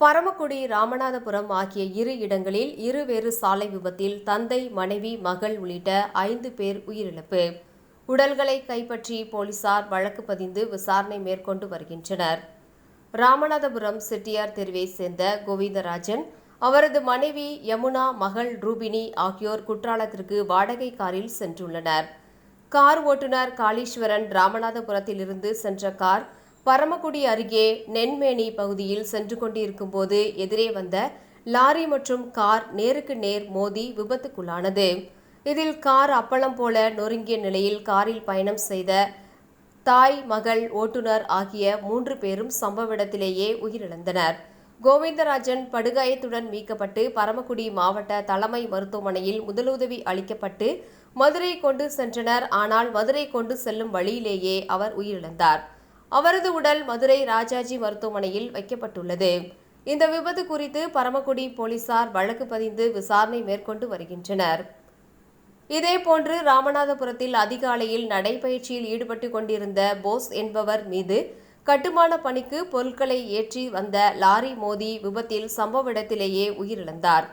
பரமக்குடி ராமநாதபுரம் ஆகிய இரு இடங்களில் இருவேறு சாலை விபத்தில் தந்தை மனைவி மகள் உள்ளிட்ட ஐந்து பேர் உயிரிழப்பு. உடல்களை கைப்பற்றி போலீசார் வழக்கு பதிந்து விசாரணை மேற்கொண்டு வருகின்றனர். ராமநாதபுரம் செட்டியார் தெருவை சேர்ந்த கோவிந்தராஜன் அவரது மனைவி யமுனா மகள் ரூபினி ஆகியோர் குற்றாலத்திற்கு வாடகை காரில் சென்றுள்ளனர். கார் ஓட்டுநர் காளீஸ்வரன் ராமநாதபுரத்திலிருந்து சென்ற கார் பரமக்குடி அருகே நென்மேனி பகுதியில் சென்று கொண்டிருக்கும் போது எதிரே வந்த லாரி மற்றும் கார் நேருக்கு நேர் மோதி விபத்துக்குள்ளானது. இதில் கார் அப்பளம் போல நொறுங்கிய நிலையில் காரில் பயணம் செய்த தாய் மகள் ஓட்டுநர் ஆகிய மூன்று பேரும் சம்பவ இடத்திலேயே உயிரிழந்தனர். கோவிந்தராஜன் படுகாயத்துடன் மீட்கப்பட்டு பரமக்குடி மாவட்ட தலைமை மருத்துவமனையில் முதலுதவி அளிக்கப்பட்டு மதுரை கொண்டு சென்றனர். ஆனால் மதுரை கொண்டு செல்லும் வழியிலேயே அவர் உயிரிழந்தார். அவரது உடல் மதுரை ராஜாஜி மருத்துவமனையில் வைக்கப்பட்டுள்ளது. இந்த விபத்து குறித்து பரமக்குடி போலீசார் வழக்கு பதிந்து விசாரணை மேற்கொண்டு வருகின்றனர். இதேபோன்று ராமநாதபுரத்தில் அதிகாலையில் நடைபயிற்சியில் ஈடுபட்டு கொண்டிருந்த போஸ் என்பவர் மீது கட்டுமான பணிக்கு பொருட்களை ஏற்றி வந்த லாரி மோதி விபத்தில் சம்பவ இடத்திலேயே உயிரிழந்தார்.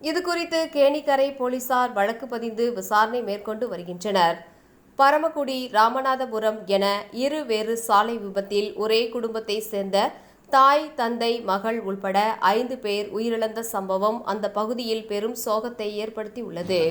இதுகுறித்து கேணிக்கரை போலீசார் வழக்கு பதிந்து விசாரணை மேற்கொண்டு வருகின்றனர். பரமக்குடி ராமநாதபுரம் என இரு வேறு சாலை விபத்தில் ஒரே குடும்பத்தை சேர்ந்த தாய் தந்தை மகள் உள்பட ஐந்து பேர் உயிரிழந்த சம்பவம் அந்த பகுதியில் பெரும் சோகத்தை ஏற்படுத்தியுள்ளது